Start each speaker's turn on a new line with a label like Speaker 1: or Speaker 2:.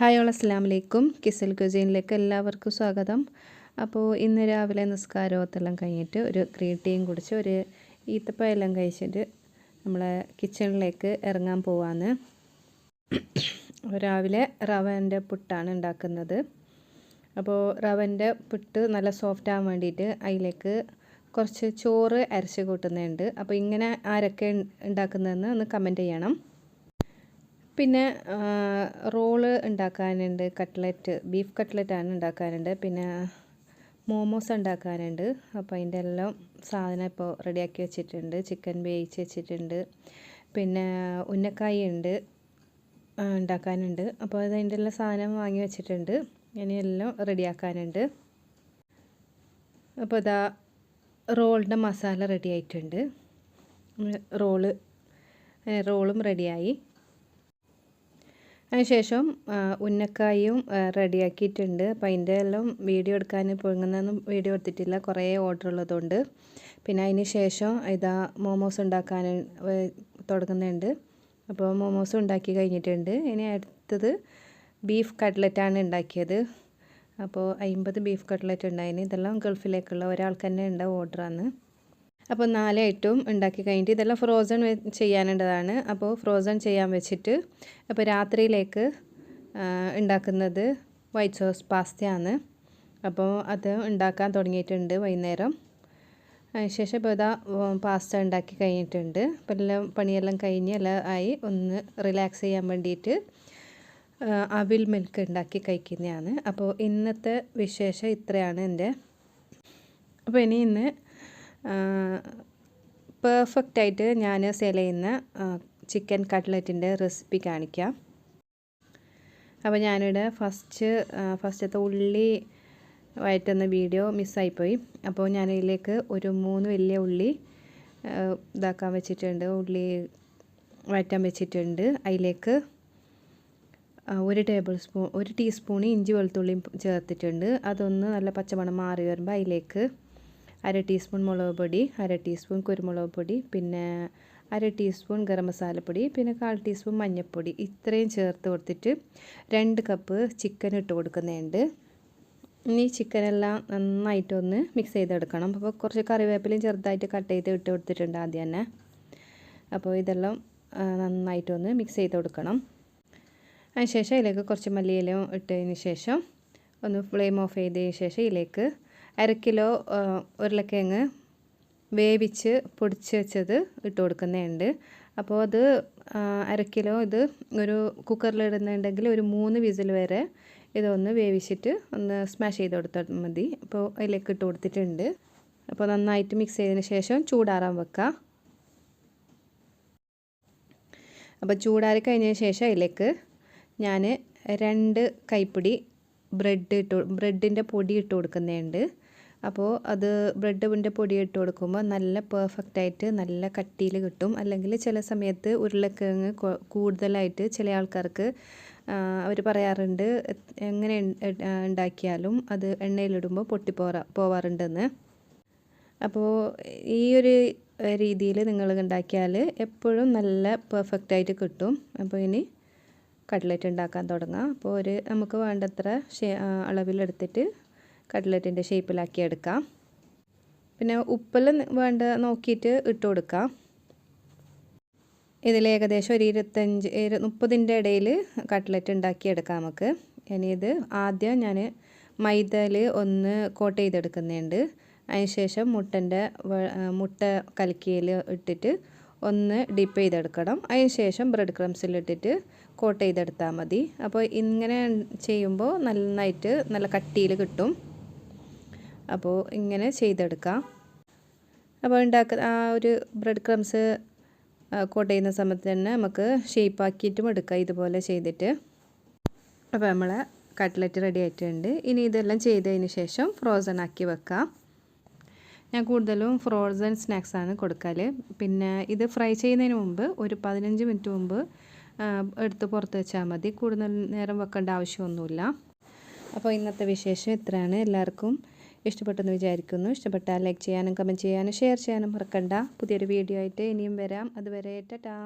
Speaker 1: Hi all അസ്സാം വലൈക്കും കിസൽ കുസീനിലേക്ക് എല്ലാവർക്കും സ്വാഗതം. അപ്പോൾ ഇന്ന് രാവിലെ നിസ്കാരോത്തെല്ലാം കഴിഞ്ഞിട്ട് ഒരു ഗ്രീൻ ടീയും കുടിച്ച് ഒരു ഈത്തപ്പയെല്ലാം കഴിച്ചിട്ട് നമ്മളെ കിച്ചണിലേക്ക് ഇറങ്ങാൻ പോവാന്ന് രാവിലെ റവന്റെ പുട്ടാണ് ഉണ്ടാക്കുന്നത്. അപ്പോൾ റവന്റെ പുട്ട് നല്ല സോഫ്റ്റ് ആകാൻ വേണ്ടിയിട്ട് അതിലേക്ക് കുറച്ച് ചോറ് അരച്ച് കൂട്ടുന്നുണ്ട് അപ്പോൾ ഇങ്ങനെ ആരൊക്കെ ഉണ്ടാക്കുന്നതെന്ന് ഒന്ന് കമന്റ് ചെയ്യണം. പിന്നെ റോൾ ഉണ്ടാക്കാനുണ്ട് കട്ട്ലറ്റ് ബീഫ് കട്ട്ലറ്റാണ് ഉണ്ടാക്കാനുണ്ട് പിന്നെ മോമോസ് ഉണ്ടാക്കാനുണ്ട്. അപ്പോൾ അതിന്റെ എല്ലാം സാധനം ഇപ്പോൾ റെഡിയാക്കി വെച്ചിട്ടുണ്ട് ചിക്കൻ വേവിച്ച് വെച്ചിട്ടുണ്ട് പിന്നെ ഉന്നക്കായി ഉണ്ട് ഉണ്ടാക്കാനുണ്ട്. അപ്പോൾ അതിന്റെ എല്ലാം സാധനം വാങ്ങി വെച്ചിട്ടുണ്ട്. ഇനി എല്ലാം റെഡിയാക്കാനുണ്ട്. അപ്പോൾ ഇതാ റോളിന്റെ മസാല റെഡി ആയിട്ടുണ്ട്. റോൾ റോളും റെഡിയായി. അതിനുശേഷം ഉന്നക്കായും റെഡിയാക്കിയിട്ടുണ്ട്. അപ്പം അതിന്റെ എല്ലാം വീഡിയോ എടുക്കാൻ പൊങ്ങുന്നൊന്നും വീഡിയോ എടുത്തിട്ടില്ല. കുറേ ഓർഡർ ഉള്ളതുകൊണ്ട് പിന്നെ അതിന് ശേഷം ഇതാ മോമോസ് ഉണ്ടാക്കാൻ തുടങ്ങുന്നുണ്ട്. അപ്പോൾ മോമോസ് ഉണ്ടാക്കി കഴിഞ്ഞിട്ടുണ്ട്. ഇനി അടുത്തത് ബീഫ് കട്ട്ലറ്റാണ് ഉണ്ടാക്കിയത്. അപ്പോൾ അമ്പത് ബീഫ് കട്ട്ലറ്റ് ഉണ്ടായിന് ഇതെല്ലാം ഗൾഫിലേക്കുള്ള ഒരാൾക്ക് തന്നെ ഉണ്ട് ഓർഡറാണ്. അപ്പോൾ നാല് ഐറ്റവും ഉണ്ടാക്കി കഴിഞ്ഞിട്ട് ഇതെല്ലാം ഫ്രോസൺ ചെയ്യാനുള്ളതാണ്. അപ്പോൾ ഫ്രോസൺ ചെയ്യാൻ വെച്ചിട്ട് അപ്പോൾ രാത്രിയിലേക്ക് ഉണ്ടാക്കുന്നത് വൈറ്റ് സോസ് പാസ്തയാണ്. അപ്പോൾ അത് ഉണ്ടാക്കാൻ തുടങ്ങിയിട്ടുണ്ട് വൈകുന്നേരം. അതിനുശേഷം ഇപ്പോൾ ഇതാ പാസ്ത ഉണ്ടാക്കി കഴിഞ്ഞിട്ടുണ്ട്. അപ്പോൾ എല്ലാം പണിയെല്ലാം കഴിഞ്ഞ് എല്ലാം ആയി ഒന്ന് റിലാക്സ് ചെയ്യാൻ വേണ്ടിയിട്ട് അവിൽ മിൽക്ക് ഉണ്ടാക്കി കഴിക്കുന്നതാണ്. അപ്പോൾ ഇന്നത്തെ വിശേഷം ഇത്രയാണ് എന്റെ. അപ്പോൾ ഇനി ഇന്ന് പെർഫെക്റ്റായിട്ട് ഞാൻ സെല ചെയ്യുന്ന ചിക്കൻ കട്ട്ലറ്റിന്റെ റെസിപ്പി കാണിക്കാം. അപ്പോൾ ഞാനിവിടെ ഫസ്റ്റ് ഫസ്റ്റത്തെ ഉള്ളി വയറ്റുന്ന വീഡിയോ മിസ്സായിപ്പോയി അപ്പോൾ ഞാനതിലേക്ക് ഒരു മൂന്ന് വലിയ ഉള്ളി ഇതാക്കാൻ വെച്ചിട്ടുണ്ട്. ഉള്ളി വയറ്റാൻ വെച്ചിട്ടുണ്ട്. അതിലേക്ക് ഒരു ടേബിൾ സ്പൂൺ ഒരു ടീസ്പൂൺ ഇഞ്ചി വെളുത്തുള്ളിയും ചേർത്തിട്ടുണ്ട്. അതൊന്ന് നല്ല പച്ചമണം മാറി വരുമ്പോൾ അതിലേക്ക് അര ടീസ്പൂൺ മുളക് പൊടി അര ടീസ്പൂൺ കുരുമുളക് പൊടി പിന്നെ അര ടീസ്പൂൺ ഗരം മസാലപ്പൊടി പിന്നെ കാൽ ടീസ്പൂൺ മഞ്ഞൾപ്പൊടി. ഇത്രയും ചേർത്ത് കൊടുത്തിട്ട് രണ്ട് കപ്പ് ചിക്കൻ ഇട്ട് കൊടുക്കുന്നുണ്ട്. ഇനി ചിക്കനെല്ലാം നന്നായിട്ടൊന്ന് മിക്സ് ചെയ്തെടുക്കണം. അപ്പോൾ കുറച്ച് കറിവേപ്പിലയും ചെറുതായിട്ട് കട്ട് ചെയ്ത് ഇട്ട് കൊടുത്തിട്ടുണ്ട് ആദ്യം തന്നെ. അപ്പോൾ ഇതെല്ലാം നന്നായിട്ടൊന്ന് മിക്സ് ചെയ്ത് കൊടുക്കണം. അതിനുശേഷം ഇതിലേക്ക് കുറച്ച് മല്ലിയിലും ഇട്ടതിന് ശേഷം ഒന്ന് ഫ്ലെയിം ഓഫ് ചെയ്തതിന് ശേഷം ഇതിലേക്ക് അര കിലോ ഉരുളക്കിഴങ്ങ് വേവിച്ച് പൊടിച്ച് വെച്ചത് ഇട്ട് കൊടുക്കുന്നുണ്ട് അപ്പോൾ അത് അര കിലോ ഇത് ഒരു കുക്കറിലിടുന്നുണ്ടെങ്കിൽ ഒരു മൂന്ന് വിസിൽ വരെ ഇതൊന്ന് വേവിച്ചിട്ട് ഒന്ന് സ്മാഷ് ചെയ്ത് കൊടുത്താൽ മതി. അപ്പോൾ അതിലേക്ക് ഇട്ട് കൊടുത്തിട്ടുണ്ട്. അപ്പോൾ നന്നായിട്ട് മിക്സ് ചെയ്തതിന് ശേഷം ചൂടാറാൻ വെക്കുക അപ്പോൾ ചൂടാറി കഴിഞ്ഞതിന് ശേഷം അതിലേക്ക് ഞാൻ രണ്ട് കൈപ്പിടി ബ്രെഡ് ഇട്ട് ബ്രെഡിന്റെ പൊടി ഇട്ട് കൊടുക്കുന്നുണ്ട് അപ്പോൾ അത് ബ്രെഡിന്റെ പൊടി ഇട്ട് കൊടുക്കുമ്പോൾ നല്ല പെർഫെക്റ്റ് ആയിട്ട് നല്ല കട്ടിയിൽ കിട്ടും. അല്ലെങ്കിൽ ചില സമയത്ത് ഉരുളക്കിഴങ്ങ് കൂടുതലായിട്ട് ചില ആൾക്കാർക്ക് അവർ പറയാറുണ്ട് എങ്ങനെ ഉണ്ടാക്കിയാലും അത് എണ്ണയിലിടുമ്പോൾ പൊട്ടി പോരാ പോവാറുണ്ടെന്ന്. അപ്പോൾ ഈ ഒരു രീതിയിൽ നിങ്ങൾ ഉണ്ടാക്കിയാൽ എപ്പോഴും നല്ല പെർഫെക്റ്റ് ആയിട്ട് കിട്ടും. അപ്പോൾ ഇനി കട്ട്ലറ്റ് ഉണ്ടാക്കാൻ തുടങ്ങാം. അപ്പോൾ ഒരു നമുക്ക് വേണ്ടത്ര അളവിലെടുത്തിട്ട് കട്ട്ലറ്റിന്റെ ഷേപ്പിലാക്കി എടുക്കാം. പിന്നെ ഉപ്പെല്ലാം വേണ്ട നോക്കിയിട്ട് ഇട്ട് കൊടുക്കാം. ഇതിൽ ഏകദേശം ഒരു ഇരുപത്തഞ്ച് മുപ്പതിന്റെ ഇടയിൽ കട്ട്ലറ്റ് ഉണ്ടാക്കിയെടുക്കാം നമുക്ക്. ഇനി ഇത് ആദ്യം ഞാൻ മൈദയിൽ ഒന്ന് കോട്ട് ചെയ്തെടുക്കുന്നുണ്ട്. അതിനുശേഷം മുട്ടന്റെ മുട്ട കലക്കിയിൽ ഇട്ടിട്ട് ഒന്ന് ഡിപ്പ് ചെയ്തെടുക്കണം. അതിനുശേഷം ബ്രെഡ് ക്രംസിലിട്ടിട്ട് കോട്ട് ചെയ്തെടുത്താൽ മതി. അപ്പോൾ ഇങ്ങനെ ചെയ്യുമ്പോൾ നന്നായിട്ട് നല്ല കട്ടിയിൽ കിട്ടും. അപ്പോൾ ഇങ്ങനെ ചെയ്തെടുക്കാം. അപ്പോൾ ഉണ്ടാക്കുന്ന ആ ഒരു ബ്രെഡ് ക്രംസ് കോട്ട് ചെയ്യുന്ന സമയത്ത് തന്നെ നമുക്ക് ഷേപ്പാക്കിയിട്ടും എടുക്കാം ഇതുപോലെ ചെയ്തിട്ട്. അപ്പോൾ നമ്മളെ കട്ട്ലറ്റ് റെഡി ആയിട്ടുണ്ട്. ഇനി ഇതെല്ലാം ചെയ്തതിന് ശേഷം ഫ്രോസൺ ആക്കി വെക്കാം. ഞാൻ കൂടുതലും ഫ്രോസൺ സ്നാക്സാണ് കൊടുക്കൽ പിന്നെ ഇത് ഫ്രൈ ചെയ്യുന്നതിന് മുമ്പ് ഒരു പതിനഞ്ച് മിനിറ്റ് മുമ്പ് എടുത്ത് പുറത്ത് വെച്ചാൽ മതി. കൂടുതൽ നേരം വെക്കേണ്ട ആവശ്യമൊന്നുമില്ല. അപ്പോൾ ഇന്നത്തെ വിശേഷം ഇത്രയാണ്. എല്ലാവർക്കും ഇഷ്ടപ്പെട്ടെന്ന് വിചാരിക്കുന്നു. ഇഷ്ടപ്പെട്ടാൽ ലൈക്ക് ചെയ്യാനും കമന്റ് ചെയ്യാനും ഷെയർ ചെയ്യാനും മറക്കണ്ട. പുതിയൊരു വീഡിയോ ആയിട്ട് ഇനിയും വരാം. അതുവരെ ടാറ്റാ.